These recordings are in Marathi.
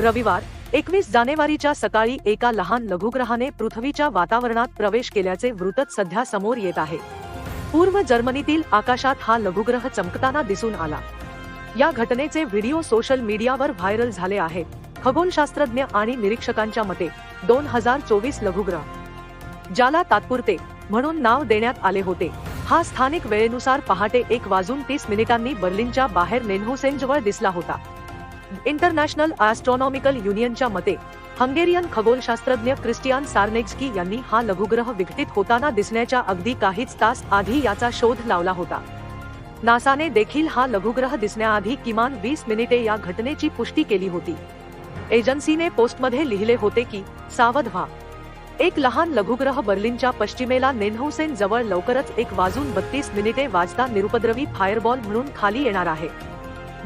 रविवार एकवीस जानेवारीच्या सकाळी एका लहान लघुग्रहाने पृथ्वीच्या वातावरणात प्रवेश केल्याचे वृत्त सध्या समोर येत आहे. पूर्व जर्मनीतील आकाशात हा लघुग्रह चमकताना दिसून आला. या घटनेचे व्हिडिओ सोशल मीडियावर व्हायरल झाले आहेत खगोलशास्त्रज्ञ आणि निरीक्षकांच्या मते दोन हजार चोवीस लघुग्रह ज्याला तात्पुरते म्हणून नाव देण्यात आले होते. हा स्थानिक वेळेनुसार पहाटे एक वाजून तीस मिनिटांनी बर्लिनच्या बाहेर नेन्होसेनजवळ दिसला होता. इंटरनॅशनल ॲस्ट्रॉनॉमिकल युनियनच्या मते हंगेरियन खगोलशास्त्रज्ञ क्रिस्टियान सार्नेक्स्की यांनी हा लघुग्रह विघटित होताना दिसण्याच्या अगदी काहीच तास आधी याचा शोध लावला होता. नासाने देखील हा लघुग्रह दिसण्याआधी किमान वीस मिनिटे या घटनेची पुष्टी केली होती. एजन्सीने पोस्टमध्ये लिहिले होते की सावध व्हा. एक लहान लघुग्रह बर्लिनच्या पश्चिमेला नेन्होसेन जवळ लवकरच एक वाजून बत्तीस मिनिटे वाजता निरुपद्रवी फायरबॉल म्हणून खाली येणार आहे.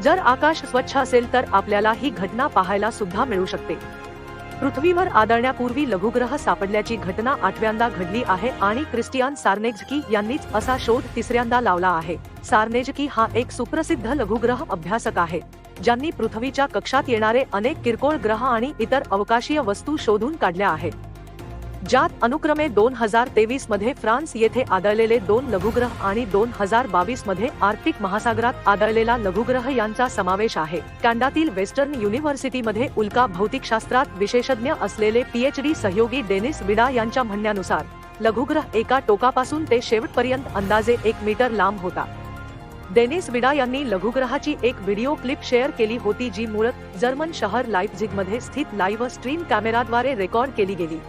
जर आकाश स्वच्छ असेल तर आपल्याला ही घटना पाहायला सुद्धा मिळू शकते. पृथ्वीवर आदळण्यापूर्वी लघुग्रह सापडल्याची घटना आठव्यांदा घडली आहे आणि क्रिस्टियान सार्नेजकी यांनीच असा शोध तिसऱ्यांदा लावला आहे. सार्नेजकी हा एक सुप्रसिद्ध लघुग्रह अभ्यासक आहे ज्यांनी पृथ्वीच्या कक्षात येणारे अनेक किरकोळ ग्रह आणि इतर अवकाशीय वस्तू शोधून काढल्या आहेत. ज्यात अनुक्रमे दोन हजार तेवीसमध्ये फ्रान्स येथे आदळलेले दोन लघुग्रह आणि दोन हजार बावीसमध्ये आर्थिक महासागरात आदळलेला लघुग्रह यांचा समावेश आहे. कॅनडातील वेस्टर्न युनिव्हर्सिटीमध्ये उल्का भौतिकशास्त्रात विशेषज्ञ असलेले पीएचडी सहयोगी डेनिस विडा यांच्या म्हणण्यानुसार लघुग्रह एका टोकापासून ते शेवटपर्यंत अंदाजे एक मीटर लांब होता. डेनिस विडा यांनी लघुग्रहाची एक व्हिडिओ क्लिप शेअर केली होती जी मुळात जर्मन शहर लाईप्झिगमध्ये स्थित लाईव्ह स्ट्रीम कॅमेराद्वारे रेकॉर्ड केली गेली.